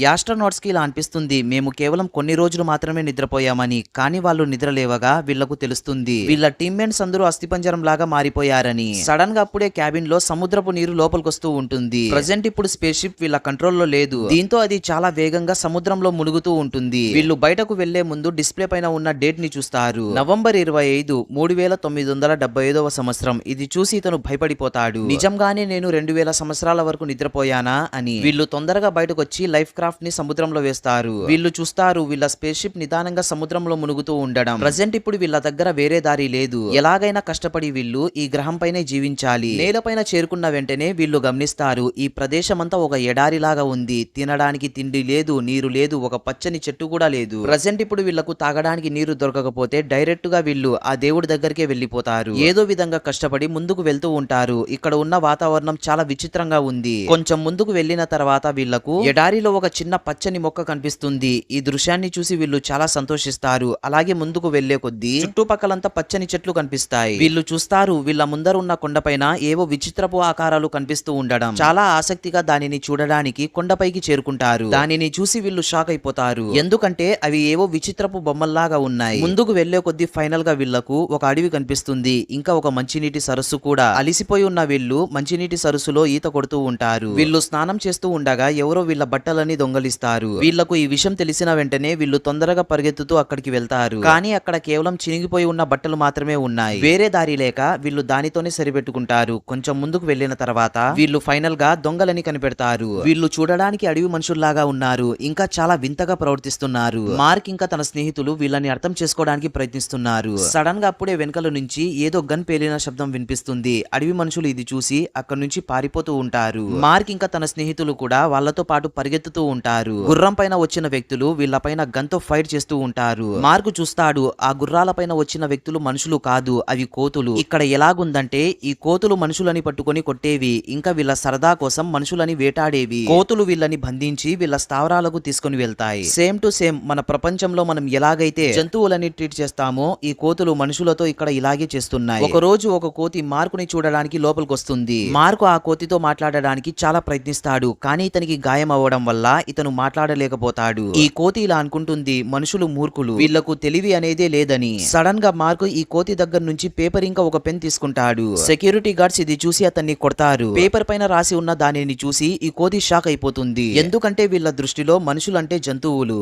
యాస్ట్రోనాట్స్కి ఇలా అనిపిస్తుంది మేము కేవలం కొన్ని రోజులు మాత్రమే నిద్రపోయామని కానీ వాళ్ళు నిద్రలేవగా వీళ్ళకు తెలుస్తుంది. వీళ్ళ టీమ్మేట్స్ అందరూ అస్థిపంజరం లాగా మారిపోయారని. సడన్గా అప్పుడే క్యాబిన్లో సముద్రపు నీరు లోపలికొస్తూ ఉంటుంది. ప్రజెంట్ ఇప్పుడు స్పేస్ షిప్ వీళ్ళ కంట్రోల్లో లేదు. దీంతో అది చాలా వేగంగా సముద్రంలో మునుగుతూ ఉంటుంది. వీళ్ళు బయటకు వెళ్ళే ముందు డిస్ప్లే పైన ఉన్న డేట్ని చూస్తారు. నవంబర్ ఇరవై ఐదు మూడు వేల తొమ్మిది వందల డెబ్బై ఐదవ సంవత్సరం. ఇది చూసి ఇతను భయపడిపోతాడు. నిజంగానే నేను రెండు వేల సంవత్సరాల వరకు నిద్రపోయానా అని. వీళ్ళు తొందరగా బయటకు వచ్చి లైఫ్ క్రాఫ్ట్ని సముద్రంలో వేస్తారు. వీళ్ళు చూస్తారు వీళ్ళ స్పేస్ షిప్ నిదానంగా సముద్రంలో మునుగుతూ ఉండడం. ప్రజెంట్ ఇప్పుడు వీళ్ళ దగ్గర వేరే దారి లేదు. ఎలాగైనా కష్టపడి వీళ్ళు ఈ గ్రహం పైనే జీవించాలి. నేలపైన చేరుకున్న వెంటనే వీళ్ళు గమనిస్తారు ఈ ప్రదేశమంతా ఒక ఎడారిలాగా ఉంది. తినడానికి తిండి లేదు నీరు లేదు ఒక పచ్చని చెట్టు కూడా లేదు. ప్రజెంట్ ఇప్పుడు వీళ్ళకు తాగడానికి నీరు దొరకకపోతే డైరెక్ట్గా వీళ్ళు ఆ దేవుడి దగ్గరికే వెళ్ళిపోతారు ఏదో విధంగా కష్టపడి ముందుకు వెళ్తూ ఉంటారు. ఇక్కడ ఉన్న వాతావరణం చాలా విచిత్రంగా ఉంది. కొంచెం ముందుకు వెళ్ళిన తర్వాత వీళ్ళకు ఎడారిలో ఒక చిన్న పచ్చని మొక్క కనిపిస్తుంది. ఈ దృశ్యాన్ని చూసి వీళ్ళు చాలా సంతోషిస్తారు. అలాగే ముందుకు వెళ్ళే కొద్దీ చుట్టుపక్కలంతా పచ్చని చెట్లు కనిపిస్తాయి. వీళ్ళు చూస్తారు వీళ్ళ ముందర ఉన్న కొండపైన ఏవో విచిత్రపు ఆకారాలు కనిపిస్తూ ఉండడం. చాలా ఆసక్తిగా దానిని చూడడానికి కొండపైకి చేరుకుంటారు. దానిని చూసి వీళ్ళు షాక్ అయిపోతారు. ఎందుకంటే అవి ఏవో విచిత్రపు బొమ్మల్లాగా ఉన్నాయి. ముందుకు వెళ్ళే కొద్దీ ఫైనల్గా వీళ్ళకు ఒక అడవి కనిపిస్తుంది. ఇంకా ఒక మంచినీటి సరస్సు కూడా. అలిసిపోయి ఉన్న వీళ్ళు మంచినీటి సరస్సులో ఈత కొడుతూ ఉంటారు. వీళ్ళు స్నానం చేస్తూ ఉండగా ఎవరో వీళ్ళ బట్టలని దొంగలిస్తారు. వీళ్ళకు ఈ విషయం తెలిసిన వెంటనే వీళ్ళు తొందరగా పరిగెత్తుతూ అక్కడికి వెళ్తారు. కానీ అక్కడ కేవలం చినిగిపోయి ఉన్న బట్టలు మాత్రమే ఉన్నాయి. వేరే దారి లేక వీళ్ళు దానితోనే సరిపెట్టుకుంటారు. కొంచెం ముందుకు వెళ్ళిన తర్వాత వీళ్ళు ఫైనల్గా దొంగలని కనిపెడతారు. వీళ్ళు చూడడానికి అడవి మనుషుల్లాగా ఉన్నారు. ఇంకా చాలా వింతగా ప్రవర్తిస్తున్నారు. మార్క్ ఇంకా తన స్నేహితులు వీళ్ళని అర్థం చేసుకోవడానికి ప్రయత్నిస్తున్నారు. సడన్గా అప్పుడే వెనకల నుంచి ఏదో గన్ పేలిన శబ్దం వినిపిస్తుంది. అడవి మనుషులు ఇది చూసి అక్కడ నుంచి పారిపోతూ ఉంటారు. మార్క్ ఇంకా తన స్నేహితులు కూడా వాళ్ళతో పాటు పరిగెత్తుతూ ఉంటారు. గుర్రం పైన వచ్చిన వ్యక్తులు వీళ్ళపైన గన్తో ఫైట్ చేస్తూ ఉంటారు. మార్కు చూస్తాడు ఆ గుర్రాల పైన వచ్చిన వ్యక్తులు మనుషులు కాదు అవి కోతులు. ఇక్కడ ఎలాగుందంటే ఈ కోతులు మనుషులని పట్టుకొని కొట్టేవి ఇంకా వీళ్ళ సరదా కోసం మనుషులని వేటాడేవి. కోతులు వీళ్ళని బంధించి వీళ్ళ స్థావరాలకు తీసుకొని వెళ్తాయి. సేమ్ టు సేమ్ మన ప్రపంచంలో మనం ఎలాగైతే జంతువులని ట్రీట్ చేస్తామో ఈ కోతులు మనుషులతో ఇక్కడ ఇలాగే చేస్తున్నాయి. ఒక రోజు ఒక కోతి మార్కుని చూడడానికి లోపలికి వస్తుంది మార్కు ఆ కోతితో మాట్లాడడానికి చాలా ప్రయత్నిస్తాడు కానీ ఇతనికి గాయం అవ్వడం వల్ల ఇతను మాట్లాడలేకపోతాడు. ఈ కోతి ఇలా అనుకుంటుంది మనుషులు మూర్ఖులు వీళ్ళకు తెలివి అనేదే లేదని. సడన్గా మార్కు ఈ కోతి దగ్గర నుంచి పేపర్ ఇంకా ఒక పెన్ తీసుకుంటాడు. సెక్యూరిటీ గార్డ్స్ ఇది చూసి అతన్ని కొడతారు. పేపర్ పైన రాసి ఉన్న దానిని చూసి ఈ కోతి షాక్ అయిపోతుంది. ఎందుకంటే వీళ్ళ దృష్టిలో మనుషులంటే జంతువులు.